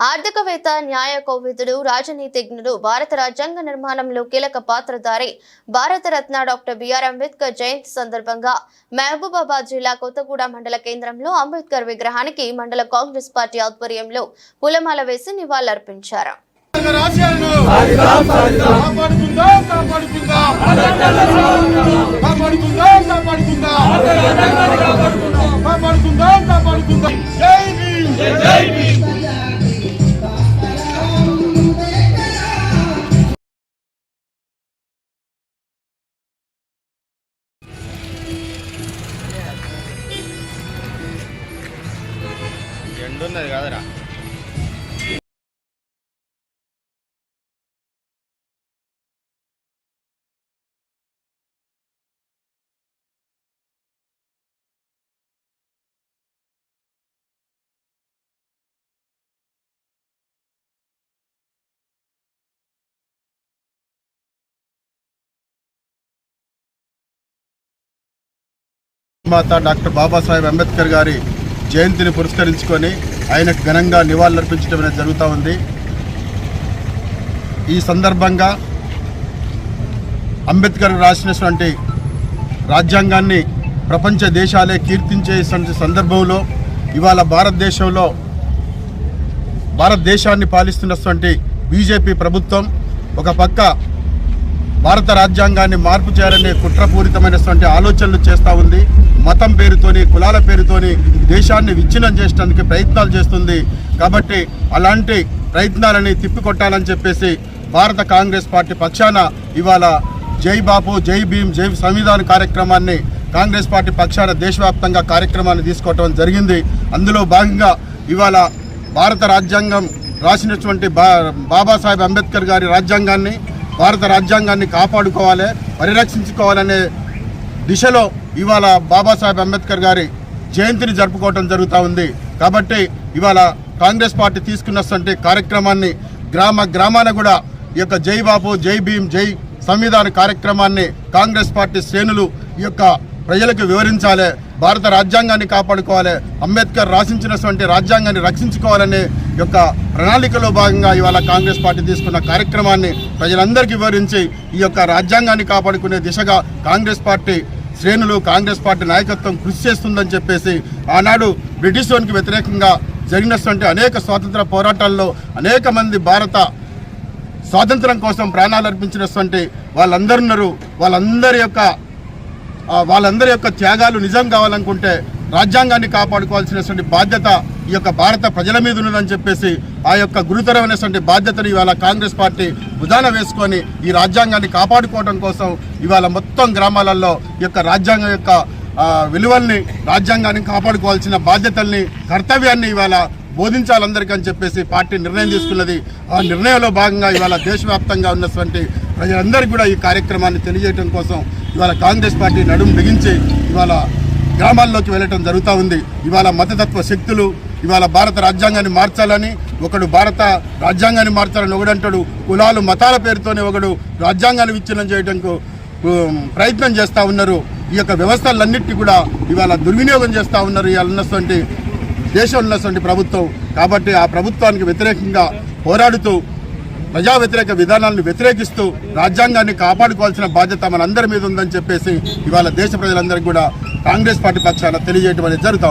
ఆర్థికవేత్త న్యాయ కోవిదుడు రాజనీతిజ్ఞుడు భారత రాజ్యాంగ నిర్మాణంలో కీలక పాత్రధారి భారతరత్న డాక్టర్ బిఆర్ అంబేద్కర్ జయంతి సందర్భంగా మహబూబాబాద్ జిల్లా కొత్తగూడ మండల కేంద్రంలో అంబేద్కర్ విగ్రహానికి మండల కాంగ్రెస్ పార్టీ ఆధ్వర్యంలో పూలమాల వేసి నివాళులర్పించారు. తెలంగాణ కాపాడుకుందాం. ఎండున్నది కదరా మాత డాక్టర్ బాబాసాహెబ్ అంబేద్కర్ గారి జయంతిని పురస్కరించుకొని ఆయనకు ఘనంగా నివాళులర్పించడం అనేది జరుగుతూ ఉంది. ఈ సందర్భంగా అంబేద్కర్ రాసినటువంటి రాజ్యాంగాన్ని ప్రపంచ దేశాలే కీర్తించే సందర్భంలో ఇవాళ భారతదేశంలో భారతదేశాన్ని పాలిస్తున్నటువంటి బీజేపీ ప్రభుత్వం ఒక పక్క భారత రాజ్యాంగాన్ని మార్పు చేయాలనే కుట్రపూరితమైనటువంటి ఆలోచనలు చేస్తూ ఉంది. మతం పేరుతోని కులాల పేరుతోని దేశాన్ని విచ్ఛిన్నం చేయడానికి ప్రయత్నాలు చేస్తుంది. కాబట్టి అలాంటి ప్రయత్నాలని తిప్పికొట్టాలని చెప్పేసి భారత కాంగ్రెస్ పార్టీ పక్షాన ఇవాళ జై బాపు జై భీమ్ జై సంవిధాన కార్యక్రమాన్ని కాంగ్రెస్ పార్టీ పక్షాన దేశవ్యాప్తంగా కార్యక్రమాన్ని తీసుకోవటం జరిగింది. అందులో భాగంగా ఇవాళ భారత రాజ్యాంగం రాసినటువంటి బా బాబాసాహెబ్ అంబేద్కర్ గారి రాజ్యాంగాన్ని భారత రాజ్యాంగాన్ని కాపాడుకోవాలి పరిరక్షించుకోవాలనే దిశలో ఇవాళ బాబాసాహెబ్ అంబేద్కర్ గారి జయంతిని జరుపుకోవటం జరుగుతూ ఉంది. కాబట్టి ఇవాళ కాంగ్రెస్ పార్టీ తీసుకున్నటువంటి కార్యక్రమాన్ని గ్రామ గ్రామాన కూడా ఈ యొక్క జై బాబు జై భీమ్ జై సంవిధాన కార్యక్రమాన్ని కాంగ్రెస్ పార్టీ శ్రేణులు ఈ యొక్క ప్రజలకు వివరించాలి భారత రాజ్యాంగాన్ని కాపాడుకోవాలి అంబేద్కర్ రాసించినటువంటి రాజ్యాంగాన్ని రక్షించుకోవాలనే యొక్క ప్రణాళికలో భాగంగా ఇవాళ కాంగ్రెస్ పార్టీ తీసుకున్న కార్యక్రమాన్ని ప్రజలందరికీ వివరించి ఈ యొక్క రాజ్యాంగాన్ని కాపాడుకునే దిశగా కాంగ్రెస్ పార్టీ శ్రేణులు కాంగ్రెస్ పార్టీ నాయకత్వం కృషి చేస్తుందని చెప్పేసి ఆనాడు బ్రిటిష్ వారికి వ్యతిరేకంగా జరిగినటువంటి అనేక స్వాతంత్ర పోరాటాల్లో అనేక మంది భారత స్వాతంత్రం కోసం ప్రాణాలు అర్పించినటువంటి వాళ్ళందరున్నారు వాళ్ళందరి యొక్క వాళ్ళందరి యొక్క త్యాగాలు నిజం కావాలనుకుంటే రాజ్యాంగాన్ని కాపాడుకోవాల్సినటువంటి బాధ్యత ఈ యొక్క భారత ప్రజల మీద ఉన్నదని చెప్పేసి ఆ యొక్క గురుతరమైనటువంటి బాధ్యతను ఇవాళ కాంగ్రెస్ పార్టీ భుజాన వేసుకొని ఈ రాజ్యాంగాన్ని కాపాడుకోవడం కోసం ఇవాళ మొత్తం గ్రామాలలో ఈ యొక్క రాజ్యాంగం యొక్క విలువల్ని రాజ్యాంగాన్ని కాపాడుకోవాల్సిన బాధ్యతల్ని కర్తవ్యాన్ని ఇవాళ బోధించాలందరికీ అని చెప్పేసి పార్టీ నిర్ణయం తీసుకున్నది. ఆ నిర్ణయంలో భాగంగా ఇవాళ దేశవ్యాప్తంగా ఉన్నటువంటి ప్రజలందరికీ కూడా ఈ కార్యక్రమాన్ని తెలియజేయడం కోసం ఇవాళ కాంగ్రెస్ పార్టీ నడుము బిగించి ఇవాళ గ్రామాల్లోకి వెళ్ళటం జరుగుతూ ఉంది. ఇవాళ మతతత్వ శక్తులు ఇవాళ భారత రాజ్యాంగాన్ని మార్చాలని ఒకడు భారత రాజ్యాంగాన్ని మార్చాలని ఒకడంటాడు కులాలు మతాల పేరుతోనే ఒకడు రాజ్యాంగాన్ని విచ్ఛిన్నం చేయడానికి ప్రయత్నం చేస్తూ ఉన్నారు. ఈ యొక్క వ్యవస్థలన్నింటినీ కూడా ఇవాళ దుర్వినియోగం చేస్తూ ఉన్నారు. ఇవాళ ఉన్నటువంటి దేశం ఉన్నటువంటి ప్రభుత్వం. కాబట్టి ఆ ప్రభుత్వానికి వ్యతిరేకంగా పోరాడుతూ ప్రజా వ్యతిరేక విధానాలను వ్యతిరేకిస్తూ రాజ్యాంగాన్ని కాపాడుకోవాల్సిన బాధ్యత మనందరి మీద ఉందని చెప్పేసి ఇవాళ దేశ ప్రజలందరికీ కూడా కాంగ్రెస్ పార్టీ పక్షాన తెలియజేయడం అనేది జరుగుతా